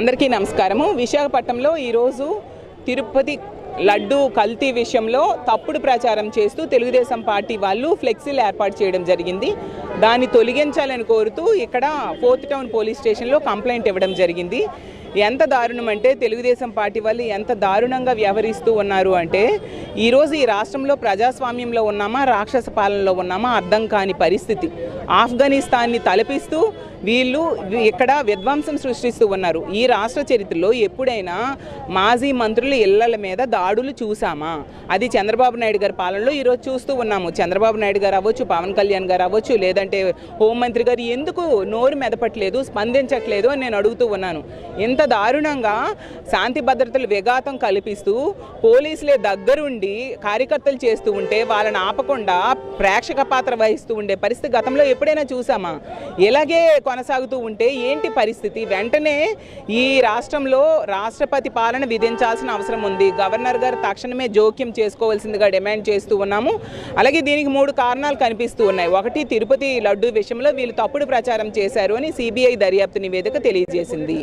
అందరికీ నమస్కారము. విశాఖపట్నంలో ఈరోజు తిరుపతి లడ్డు కల్తీ విషయంలో తప్పుడు ప్రచారం చేస్తూ తెలుగుదేశం పార్టీ వాళ్ళు ఫ్లెక్సీలు ఏర్పాటు చేయడం జరిగింది. దాన్ని తొలగించాలని కోరుతూ ఇక్కడ ఫోర్త్ టౌన్ పోలీస్ స్టేషన్లో కంప్లైంట్ ఇవ్వడం జరిగింది. ఎంత దారుణం అంటే తెలుగుదేశం పార్టీ వాళ్ళు ఎంత దారుణంగా వ్యవహరిస్తూ ఉన్నారు అంటే ఈరోజు ఈ రాష్ట్రంలో ప్రజాస్వామ్యంలో ఉన్నామా రాక్షస పాలనలో ఉన్నామా అర్థం కాని పరిస్థితి. ఆఫ్ఘనిస్తాన్ని తలపిస్తూ వీళ్ళు ఇక్కడ విధ్వంసం సృష్టిస్తూ ఉన్నారు. ఈ రాష్ట్ర చరిత్రలో ఎప్పుడైనా మాజీ మంత్రుల ఇళ్ళల మీద దాడులు చూసామా? అది చంద్రబాబు నాయుడు గారి పాలనలో ఈరోజు చూస్తూ ఉన్నాము. చంద్రబాబు నాయుడు గారు అవ్వచ్చు పవన్ కళ్యాణ్ గారు అవ్వచ్చు లేదంటే హోంమంత్రి గారు ఎందుకు నోరు మెదపట్లేదు స్పందించట్లేదు అని నేను అడుగుతూ ఉన్నాను. ఇంత దారుణంగా శాంతి భద్రతలు విఘాతం కల్పిస్తూ పోలీసులే దగ్గరుండి కార్యకర్తలు చేస్తూ ఉంటే వాళ్ళని ఆపకుండా ప్రేక్షక పాత్ర వహిస్తూ ఉండే పరిస్థితి గతంలో ఎప్పుడైనా చూసామా? ఇలాగే కొనసాగుతూ ఉంటే ఏంటి పరిస్థితి? వెంటనే ఈ రాష్ట్రంలో రాష్ట్రపతి పాలన విధించాల్సిన అవసరం ఉంది. గవర్నర్ గారు తక్షణమే జోక్యం చేసుకోవాల్సిందిగా డిమాండ్ చేస్తూ ఉన్నాము. అలాగే దీనికి మూడు కారణాలు కనిపిస్తూ ఉన్నాయి. ఒకటి తిరుపతి లడ్డు విషయంలో వీళ్ళు తప్పుడు ప్రచారం చేశారు అని సిబిఐ దర్యాప్తు నివేదిక తెలియజేసింది.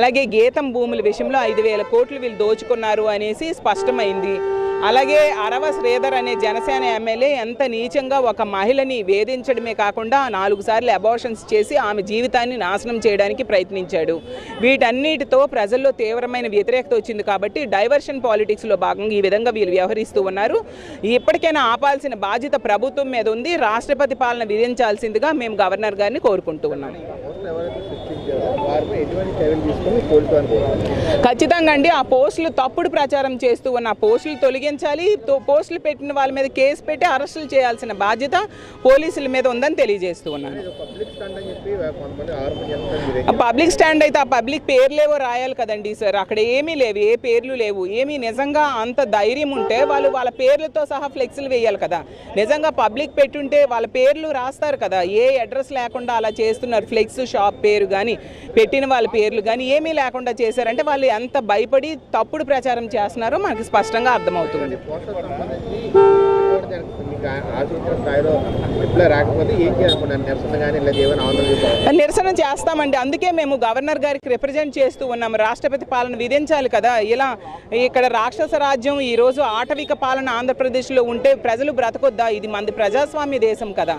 అలాగే గీతం భూముల విషయంలో ఐదు వేల కోట్లు వీళ్ళు దోచుకున్నారు అనేసి స్పష్టమైంది. అలాగే అరవ శ్రీధర్ అనే జనసేన ఎమ్మెల్యే ఎంత నీచంగా ఒక మహిళని వేధించడమే కాకుండా నాలుగు సార్లు అబార్షన్స్ చేసి ఆమె జీవితాన్ని నాశనం చేయడానికి ప్రయత్నించాడు. వీటన్నిటితో ప్రజల్లో తీవ్రమైన వ్యతిరేకత వచ్చింది కాబట్టి డైవర్షన్ పాలిటిక్స్లో భాగంగా ఈ విధంగా వీళ్ళు వ్యవహరిస్తూ ఉన్నారు. ఇప్పటికైనా ఆపాల్సిన బాధ్యత ప్రభుత్వం మీద ఉంది. రాష్ట్రపతి పాలన విధించాల్సిందిగా మేము గవర్నర్ గారిని కోరుకుంటూ ఉన్నాం. ఖచ్చితంగా అండి ఆ పోస్టులు తప్పుడు ప్రచారం చేస్తూ ఉన్న ఆ పోస్టులు తొలగించాలి. పోస్టులు పెట్టిన వాళ్ళ మీద కేసు పెట్టి అరెస్టులు చేయాల్సిన బాధ్యత పోలీసుల మీద ఉందని తెలియజేస్తూ ఉన్నాను. పబ్లిక్ స్టాండ్ అయితే ఆ పబ్లిక్ పేర్లేవో రాయాలి కదండి సార్. అక్కడ ఏమీ లేవు ఏ పేర్లు లేవు. ఏమీ నిజంగా అంత ధైర్యం ఉంటే వాళ్ళు వాళ్ళ పేర్లతో సహా ఫ్లెక్స్లు వేయాలి కదా. నిజంగా పబ్లిక్ పెట్టుంటే వాళ్ళ పేర్లు రాస్తారు కదా. ఏ అడ్రస్ లేకుండా అలా చేస్తున్నారు ఫ్లెక్స్ షాప్ పేరు కానీ పెట్టిన వాళ్ళ పేర్లు కానీ ఏమీ లేకుండా చేశారంటే వాళ్ళు ఎంత భయపడి తప్పుడు ప్రచారం చేస్తున్నారో మనకి స్పష్టంగా అర్థమవుతుంది. నిరసన చేస్తామండి. అందుకే మేము గవర్నర్ గారికి రిప్రజెంట్ చేస్తూ ఉన్నాము రాష్ట్రపతి పాలన విధించాలి కదా. ఇలా ఇక్కడ రాక్షస రాజ్యం ఈరోజు ఆటవిక పాలన ఆంధ్రప్రదేశ్లో ఉంటే ప్రజలు బ్రతకొద్దా? ఇది మంది ప్రజాస్వామ్య దేశం కదా.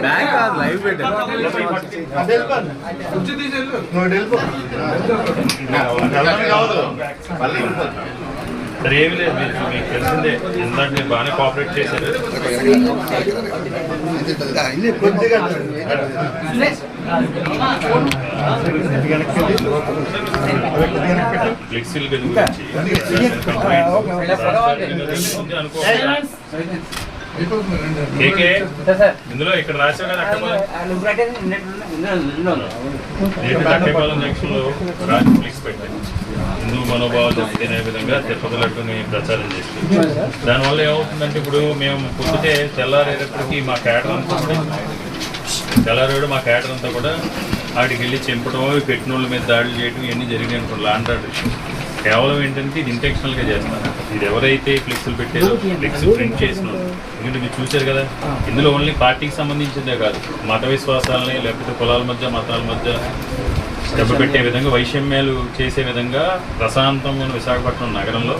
బ్యాగ్ కాదు లైవ్ పెట్టాను సరే ఏమి లేదు మీకు తెలిసిందే ఇందాక నేను బాగానే కోఆపరేట్ చేశారు ఫ్లెక్సీల గురించి కేకే ఇందులో ఇక్కడ కదా రాజు ఫ్లెక్స్ పెట్టారు హిందూ మనోభావాలు దెబ్బతినే విధంగా తిరుపతి లడ్డుని ప్రచారం చేస్తుంది. దానివల్ల ఏమవుతుందంటే ఇప్పుడు మేము పొద్దుటే తెల్లారేటప్పటికి మా కూడా తెల్లారేడు మా క్యాటర్ అంతా కూడా వాటికి వెళ్ళి చెంపడం అవి పెట్టిన వాళ్ళ మీద దాడులు చేయడం ఇవన్నీ జరిగినాయి అనుకోండి. లాండ్ ఆర్డర్ కేవలం ఏంటంటే ఇది ఇంటెన్షనల్గా చేస్తారు ఇది ఎవరైతే ఫ్లెక్స్లు పెట్టారో ఫ్లెక్స్ ప్రింట్ చేసిన ఎందుకంటే మీరు చూశారు కదా ఇందులో ఓన్లీ పార్టీకి సంబంధించిందే కాదు. మత విశ్వాసాలని లేకపోతే కులాల మధ్య మతాల మధ్య దెబ్బ పెట్టే విధంగా వైషమ్యాలు చేసే విధంగా ప్రశాంతమైన విశాఖపట్నం నగరంలో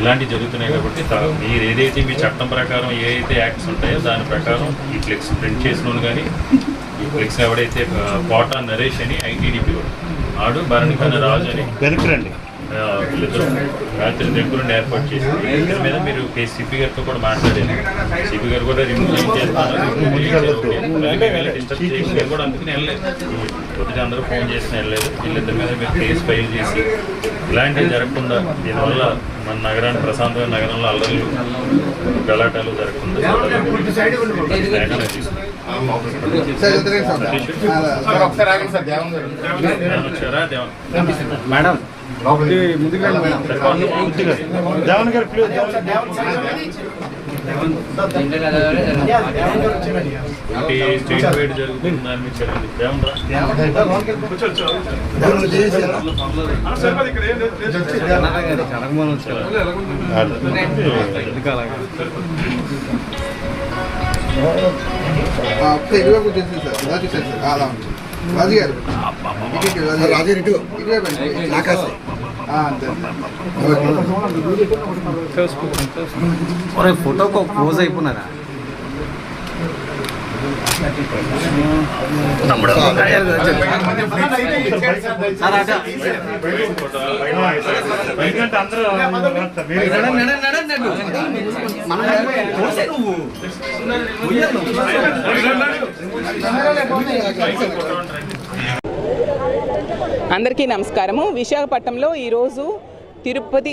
ఇలాంటివి జరుగుతున్నాయి కాబట్టి మీరు ఏదైతే మీ చట్టం ప్రకారం ఏ అయితే యాక్ట్స్ ఉంటాయో దాని ప్రకారం ఈ ఫ్లెక్స్ ప్రింట్ చేసిన కానీ ఈ ఫ్లెక్స్ ఎవడైతే కోటా నరేష్ అని ఐటీడీపీ ఆడు భరణికన్న రాజు అని వీళ్ళిద్దరూ రాత్రి దగ్గరుండి ఏర్పాటు చేసి దీని మీద మీరు సిపి గారితో కూడా మాట్లాడారు. సిపి గారు కూడా రిమూవ్ చేస్తారు డిస్టర్బ్ చేసి కూడా అందుకని వెళ్ళలేదు. పొద్దున అందరూ ఫోన్ చేసిన వెళ్ళలేదు. వీళ్ళిద్దరి మీద మీరు కేసు ఫైల్ చేసి ఇలాంటివి జరగకుండా దీనివల్ల మన నగరాన్ని ప్రశాంతమైన నగరంలో అల్లర్లు గలాటాలు జరగకుండా చూడాలి. గారు దేవన్ ఇటువైపు చేసింది సార్ ఇలా చూసాను సార్. అలా ఉంది. రాజు గారు రాజు రాజు ఇటు. ఆకాశం. ఫోటోకు పోజ్ అయిపోయినారా? అందరికీ నమస్కారము. విశాఖపట్నంలో ఈరోజు తిరుపతి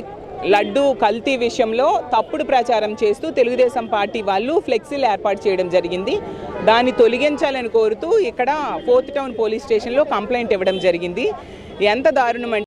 లడ్డు కల్తీ విషయంలో తప్పుడు ప్రచారం చేస్తూ తెలుగుదేశం పార్టీ వాళ్ళు ఫ్లెక్సీలు ఏర్పాటు చేయడం జరిగింది. దాన్ని తొలగించాలని కోరుతూ ఇక్కడ ఫోర్త్ టౌన్ పోలీస్ స్టేషన్లో కంప్లైంట్ ఇవ్వడం జరిగింది. ఎంత దారుణం